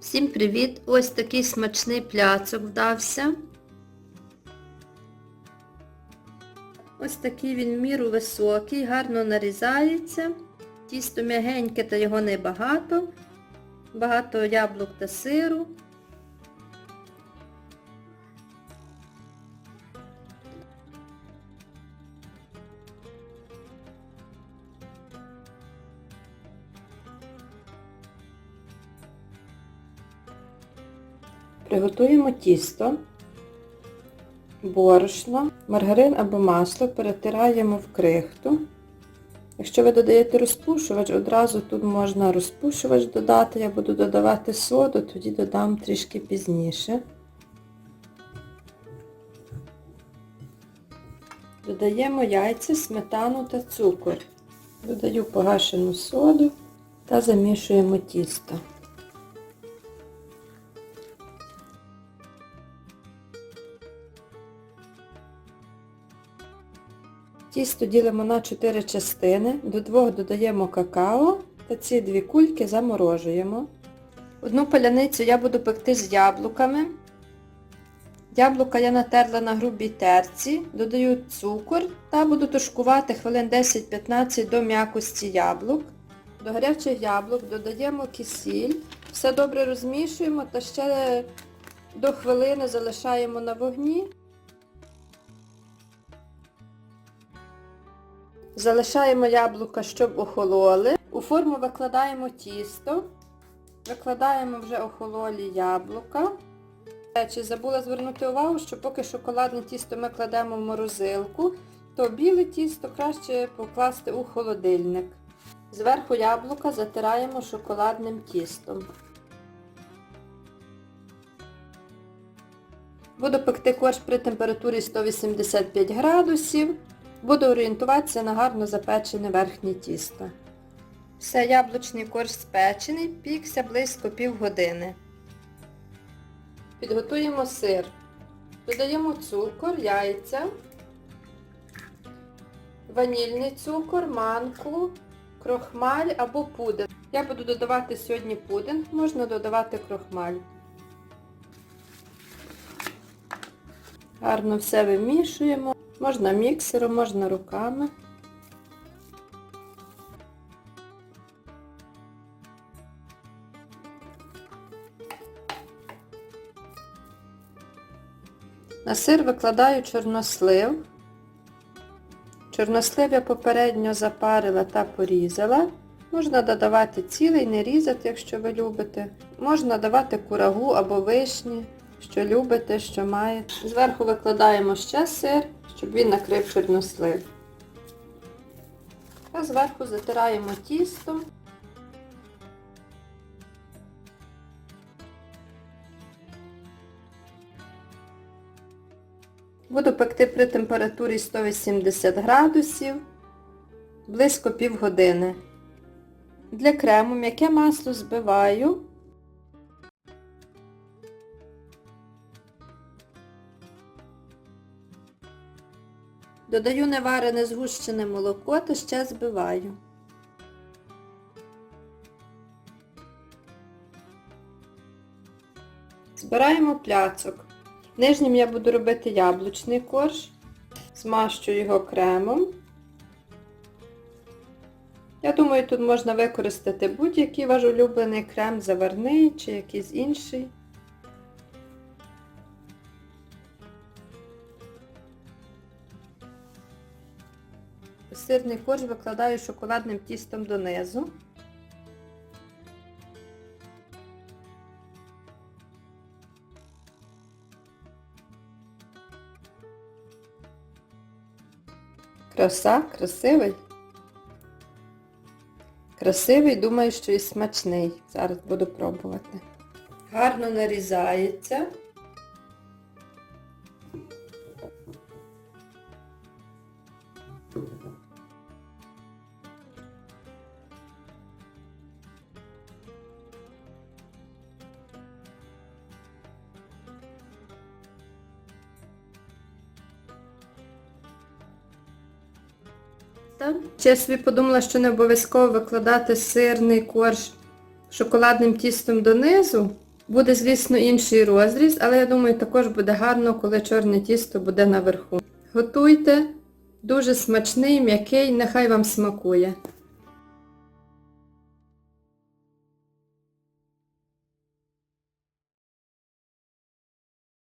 Всім привіт! Ось такий смачний пляцок вдався. Ось такий він в міру високий, гарно нарізається. Тісто м'ягеньке та його небагато. Багато яблук та сиру. Приготуємо тісто, борошно, маргарин або масло перетираємо в крихту. Якщо ви додаєте розпушувач, одразу тут можна розпушувач додати. Я буду додавати соду, тоді додам трішки пізніше. Додаємо яйця, сметану та цукор. Додаю погашену соду та замішуємо тісто. Тісто ділимо на 4 частини, до двох додаємо какао та ці дві кульки заморожуємо. Одну паляницю я буду пекти з яблуками. Яблука я натерла на грубій терці, додаю цукор та буду тушкувати хвилин 10-15 до м'якості яблук. До гарячих яблук додаємо кисіль, все добре розмішуємо та ще до хвилини залишаємо на вогні. Залишаємо яблука, щоб охололи. У форму викладаємо тісто, викладаємо вже охололі яблука. Чи забула звернути увагу, що поки шоколадне тісто ми кладемо в морозилку, то біле тісто краще покласти у холодильник. Зверху яблука затираємо шоколадним тістом. Буду пекти корж при температурі 185 градусів. Буду орієнтуватися на гарно запечене верхнє тісто. Все, яблучний корж спечений, пікся близько півгодини. Підготуємо сир. Додаємо цукор, яйця, ванільний цукор, манку, крохмаль або пудинг. Я буду додавати сьогодні пудинг, можна додавати крохмаль. Гарно все вимішуємо. Можна міксером, можна руками. На сир викладаю чорнослив. Чорнослив я попередньо запарила та порізала. Можна додавати цілий, не різати, якщо ви любите. Можна давати курагу або вишні, що любите, що маєте. Зверху викладаємо ще сир, щоб він накрив чорнослив. А зверху затираємо тісто. Буду пекти при температурі 180 градусів близько півгодини. Для крему м'яке масло збиваю. Додаю неварене згущене молоко та ще збиваю. Збираємо пляцок. Нижнім я буду робити яблучний корж. Змащу його кремом. Я думаю, тут можна використати будь-який ваш улюблений крем, заварний чи якийсь інший. Сирний корж викладаю шоколадним тістом донизу. Краса, красивий. Красивий, думаю, що і смачний. Зараз буду пробувати. Гарно нарізається. Я собі подумала, що не обов'язково викладати сирний корж шоколадним тістом донизу. Буде, звісно, інший розріз, але я думаю, також буде гарно, коли чорне тісто буде наверху. Готуйте, дуже смачний, м'який, нехай вам смакує.